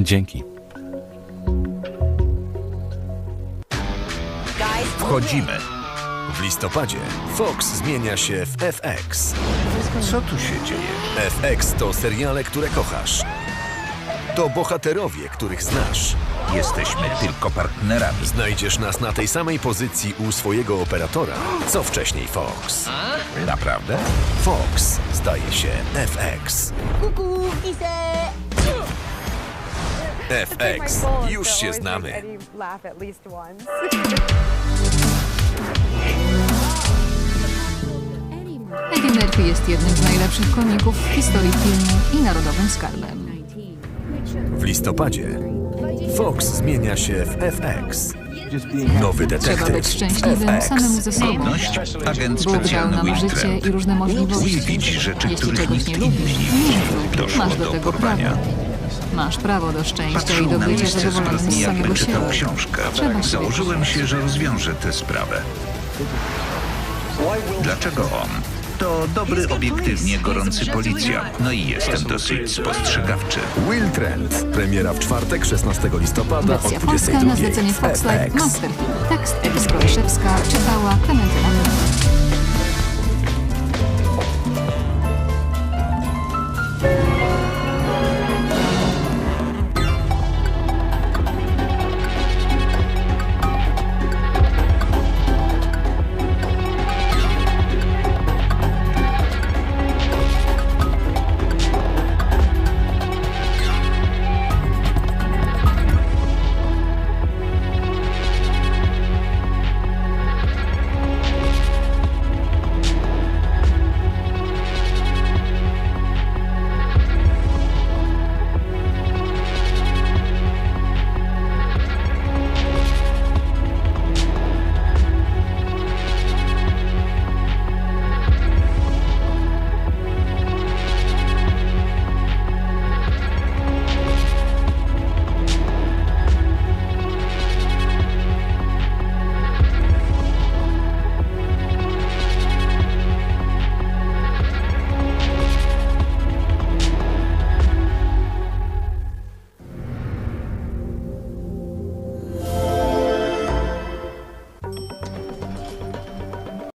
Dzięki. Wchodzimy. W listopadzie Fox zmienia się w FX. Co tu się dzieje? FX to seriale, które kochasz. To bohaterowie, których znasz. Jesteśmy tylko partnerami. Znajdziesz nas na tej samej pozycji u swojego operatora, co wcześniej Fox. Naprawdę? Fox staje się FX. FX. Już się znamy. Eddie Murphy jest jednym z najlepszych komików w historii filmu i narodowym skarbem. W listopadzie Fox zmienia się w FX. Nowy Trzeba detektyw być w szczęśliwym FX. samemu ze sobą. Godność, agent Bóg dał specjalny nam życie Wiltrend. i różne możliwości. Lubić rzeczy, Jeśli których czegoś nikt nie lubisz, nie widzi. Masz do do tego porwania. prawo. Masz prawo do szczęścia i Patrzył do na bycia miejsce zadowolonym zbrodni, z jakby samego czytał siebie. książkę. Trzeba Założyłem się, że rozwiążę tę sprawę. Dlaczego on? To dobry, obiektywnie gorący policjant. No i jestem dosyć spostrzegawczy. Will Trent. Premiera w czwartek, 16 listopada o Wersja 22 polska na zlecenie w Fox Live FX. Masterfilm. Tekst Olszewska czytała Klementyna.